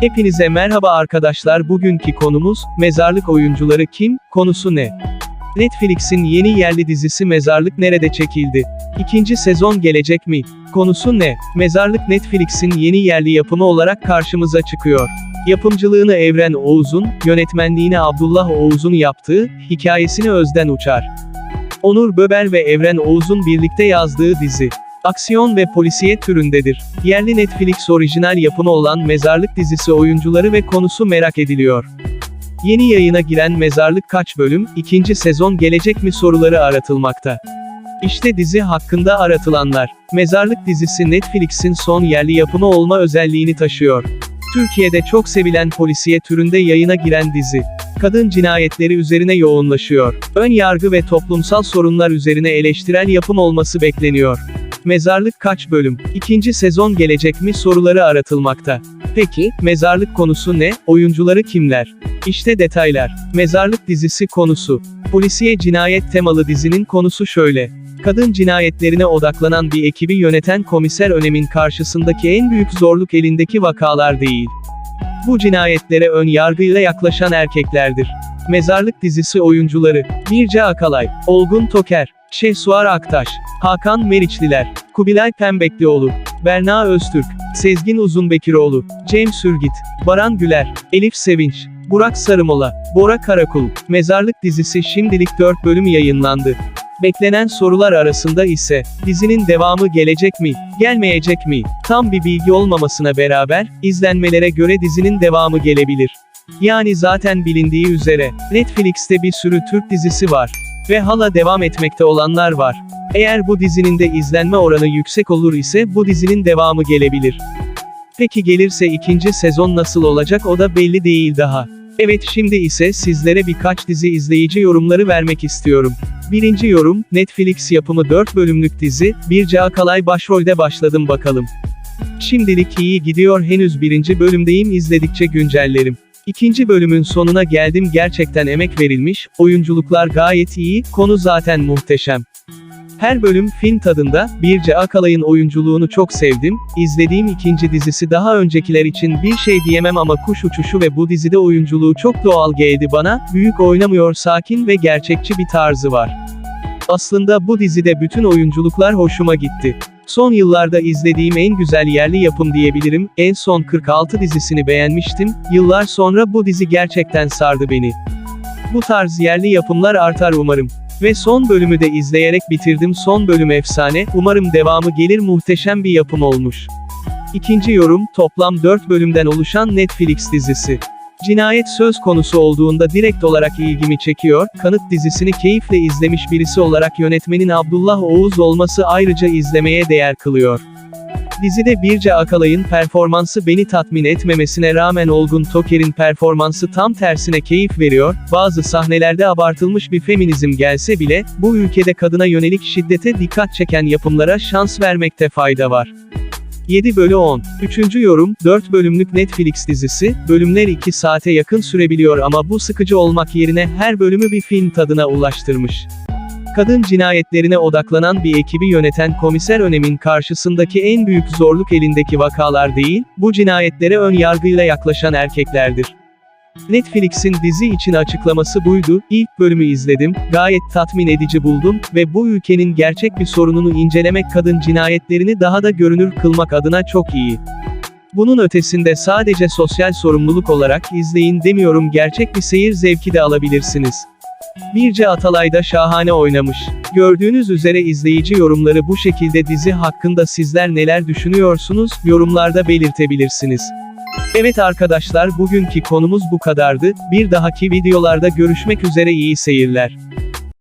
Hepinize merhaba arkadaşlar bugünkü konumuz, mezarlık oyuncuları kim, konusu ne? Netflix'in yeni yerli dizisi Mezarlık nerede çekildi? İkinci sezon gelecek mi? Konusu ne? Mezarlık Netflix'in yeni yerli yapımı olarak karşımıza çıkıyor. Yapımcılığını Evren Oğuz'un, yönetmenliğini Abdullah Oğuz'un yaptığı, hikayesini Özden Uçar. Onur Böber ve Evren Oğuz'un birlikte yazdığı dizi. Aksiyon ve polisiye türündedir. Yerli Netflix orijinal yapımı olan Mezarlık dizisi oyuncuları ve konusu merak ediliyor. Yeni yayına giren Mezarlık kaç bölüm, ikinci sezon gelecek mi soruları aratılmakta. İşte dizi hakkında aratılanlar. Mezarlık dizisi Netflix'in son yerli yapımı olma özelliğini taşıyor. Türkiye'de çok sevilen polisiye türünde yayına giren dizi. Kadın cinayetleri üzerine yoğunlaşıyor. Ön yargı ve toplumsal sorunlar üzerine eleştirel yapım olması bekleniyor. Mezarlık kaç bölüm? İkinci sezon gelecek mi soruları aratılmakta. Peki, mezarlık konusu ne? Oyuncuları kimler? İşte detaylar. Mezarlık dizisi konusu. Polisiye cinayet temalı dizinin konusu şöyle. Kadın cinayetlerine odaklanan bir ekibi yöneten komiser önemin karşısındaki en büyük zorluk elindeki vakalar değil. Bu cinayetlere ön yargıyla yaklaşan erkeklerdir. Mezarlık dizisi oyuncuları, Birce Akalay, Olgun Toker, Şehsuar Aktaş, Hakan Meriçliler, Kubilay Pembeklioğlu, Berna Öztürk, Sezgin Uzunbekiroğlu, Cem Sürgit, Baran Güler, Elif Sevinç, Burak Sarımola, Bora Karakul, Mezarlık dizisi şimdilik 4 bölüm yayınlandı. Beklenen sorular arasında ise, dizinin devamı gelecek mi, gelmeyecek mi? Tam bir bilgi olmamasına beraber, izlenmelere göre dizinin devamı gelebilir. Yani zaten bilindiği üzere, Netflix'te bir sürü Türk dizisi var. Ve hala devam etmekte olanlar var. Eğer bu dizinin de izlenme oranı yüksek olur ise bu dizinin devamı gelebilir. Peki gelirse ikinci sezon nasıl olacak o da belli değil daha. Evet şimdi ise sizlere birkaç dizi izleyici yorumları vermek istiyorum. Birinci yorum, Netflix yapımı 4 bölümlük dizi, Birce Akalay başrolde başladım bakalım. Şimdilik iyi gidiyor henüz birinci bölümdeyim izledikçe güncellerim. İkinci bölümün sonuna geldim gerçekten emek verilmiş, oyunculuklar gayet iyi, konu zaten muhteşem. Her bölüm film tadında, Birce Akalay'ın oyunculuğunu çok sevdim, izlediğim ikinci dizisi daha öncekiler için bir şey diyemem ama kuş uçuşu ve bu dizide oyunculuğu çok doğal geldi bana, büyük oynamıyor sakin ve gerçekçi bir tarzı var. Aslında bu dizide bütün oyunculuklar hoşuma gitti. Son yıllarda izlediğim en güzel yerli yapım diyebilirim, en son 46 dizisini beğenmiştim, yıllar sonra bu dizi gerçekten sardı beni. Bu tarz yerli yapımlar artar umarım. Ve son bölümü de izleyerek bitirdim son bölüm efsane, umarım devamı gelir muhteşem bir yapım olmuş. İkinci yorum, toplam 4 bölümden oluşan Netflix dizisi. Cinayet söz konusu olduğunda direkt olarak ilgimi çekiyor, Kanıt dizisini keyifle izlemiş birisi olarak yönetmenin Abdullah Oğuz olması ayrıca izlemeye değer kılıyor. Dizide Birce Akalay'ın performansı beni tatmin etmemesine rağmen Olgun Toker'in performansı tam tersine keyif veriyor, bazı sahnelerde abartılmış bir feminizm gelse bile, bu ülkede kadına yönelik şiddete dikkat çeken yapımlara şans vermekte fayda var. 7 bölü 10. Üçüncü yorum, 4 bölümlük Netflix dizisi, bölümler 2 saate yakın sürebiliyor ama bu sıkıcı olmak yerine her bölümü bir film tadına ulaştırmış. Kadın cinayetlerine odaklanan bir ekibi yöneten komiser önemin karşısındaki en büyük zorluk elindeki vakalar değil, bu cinayetlere ön yargıyla yaklaşan erkeklerdir. Netflix'in dizi için açıklaması buydu, ilk bölümü izledim, gayet tatmin edici buldum ve bu ülkenin gerçek bir sorununu incelemek kadın cinayetlerini daha da görünür kılmak adına çok iyi. Bunun ötesinde sadece sosyal sorumluluk olarak izleyin demiyorum gerçek bir seyir zevki de alabilirsiniz. Birce Atalay da şahane oynamış. Gördüğünüz üzere izleyici yorumları bu şekilde dizi hakkında sizler neler düşünüyorsunuz, yorumlarda belirtebilirsiniz. Evet arkadaşlar bugünkü konumuz bu kadardı, bir dahaki videolarda görüşmek üzere iyi seyirler.